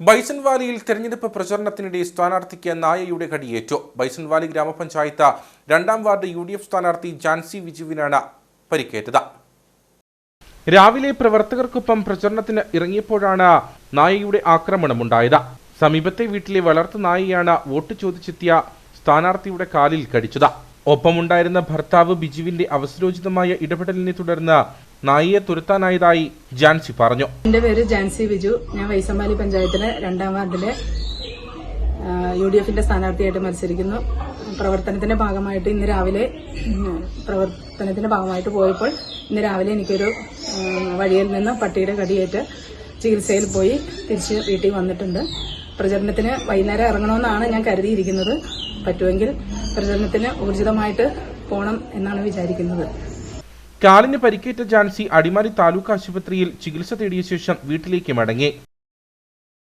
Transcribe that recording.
Bison വാലിയിൽ തെരഞ്ഞെടുപ്പ് പ്രചരണത്തിനിടെ സ്ഥാനാർത്ഥിക്ക് നായയുടെ കടിയേറ്റു. ബൈസൺ വാലി ഗ്രാമപഞ്ചായത്ത് രണ്ടാം വാർഡ് യു ഡി എഫ് സ്ഥാനാർത്ഥി ജാൻസി വിജുവിനാണ് പരിക്കേറ്റത്. രാവിലെ പ്രവർത്തകർക്കൊപ്പം പ്രചരണത്തിന് ഇറങ്ങിയപ്പോഴാണ് നായയുടെ ആക്രമണമുണ്ടായത്. സമീപത്തെ വീട്ടിലെ വളർത്തു നായയാണ് വോട്ട് ചോദിച്ചെത്തിയ സ്ഥാനാർത്ഥിയുടെ കാലിൽ കടിച്ചത്. ഒപ്പമുണ്ടായിരുന്ന ഭർത്താവ് ബിജുവിന്റെ അവസരോചിതമായ ഇടപെടലിനെ തുടർന്ന് നായയെ തുരുത്താനായതായി ജാൻസി പറഞ്ഞു. എന്റെ പേര് ജാൻസി ബിജു. ഞാൻ വൈസമ്പാലി പഞ്ചായത്തിലെ രണ്ടാം വാർഡിലെ യു ഡി എഫിന്റെ സ്ഥാനാർത്ഥിയായിട്ട് മത്സരിക്കുന്നു. പ്രവർത്തനത്തിന്റെ ഭാഗമായിട്ട് ഇന്ന് രാവിലെ പ്രവർത്തനത്തിന്റെ ഭാഗമായിട്ട് പോയപ്പോൾ ഇന്ന് രാവിലെ എനിക്കൊരു വഴിയിൽ നിന്ന് പട്ടിയുടെ കടിയേറ്റ് ചികിത്സയിൽ പോയി തിരിച്ച് വീട്ടിൽ വന്നിട്ടുണ്ട്. പ്രചരണത്തിന് വൈകുന്നേരം ഇറങ്ങണമെന്നാണ് ഞാൻ കരുതിയിരിക്കുന്നത്. പറ്റുമെങ്കിൽ പ്രചരണത്തിന് ഊർജിതമായിട്ട് പോകണം എന്നാണ് വിചാരിക്കുന്നത്. കാലിന് പരിക്കേറ്റ ജാൻസി അടിമാലി താലൂക്ക് ആശുപത്രിയിൽ ചികിത്സ തേടിയ ശേഷം വീട്ടിലേക്ക് മടങ്ങി.